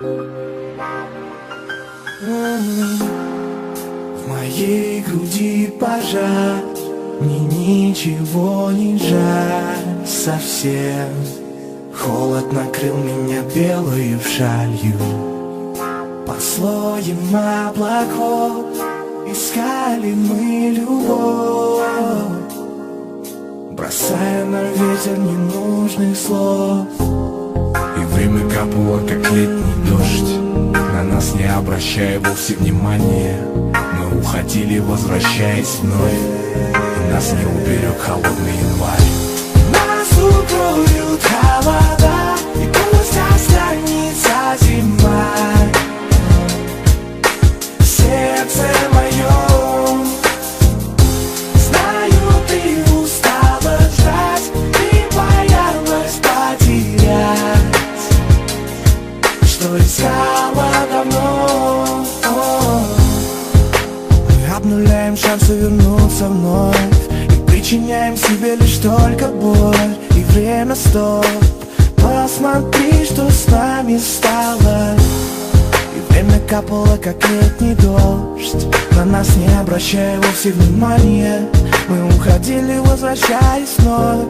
В моей груди пожар, мне ничего не жаль совсем. Холод накрыл меня белую шалью, под слоем облаков искали мы любовь, бросая на ветер ненужных слов время капало, как летний дождь. На нас не обращая вовсе внимания. Мы уходили, возвращаясь вновь. Нас не уберег холодный январь. Нас укроют холода обнуляем шансы вернуться вновь. И причиняем себе лишь только боль. И время стоп. Посмотри, что с нами стало. И время капало, как летний дождь. На нас не обращая вовсе внимания. Мы уходили, возвращаясь вновь.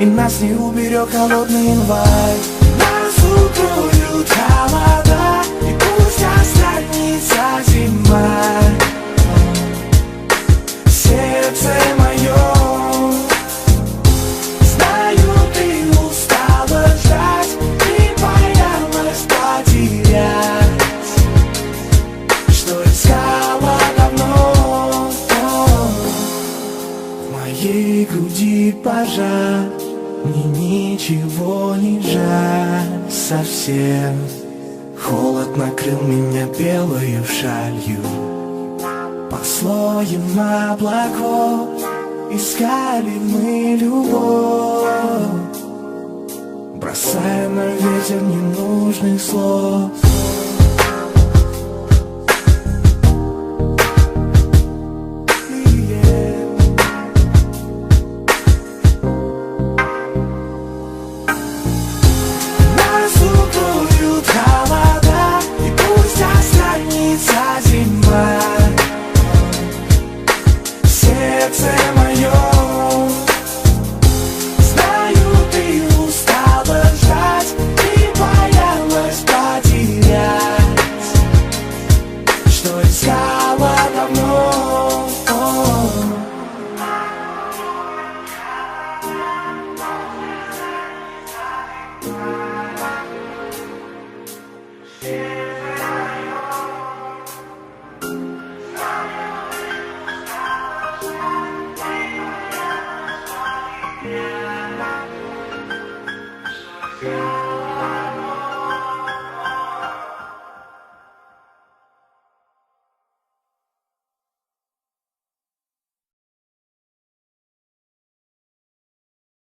И нас не уберег холодный январь Нас укроют холода моей груди пожар Мне ничего не жаль совсем. Холод накрыл меня белою шалью. Под слоем облаков Искали мы любовь. Бросая на ветер ненужных слов Jackson. Yeah.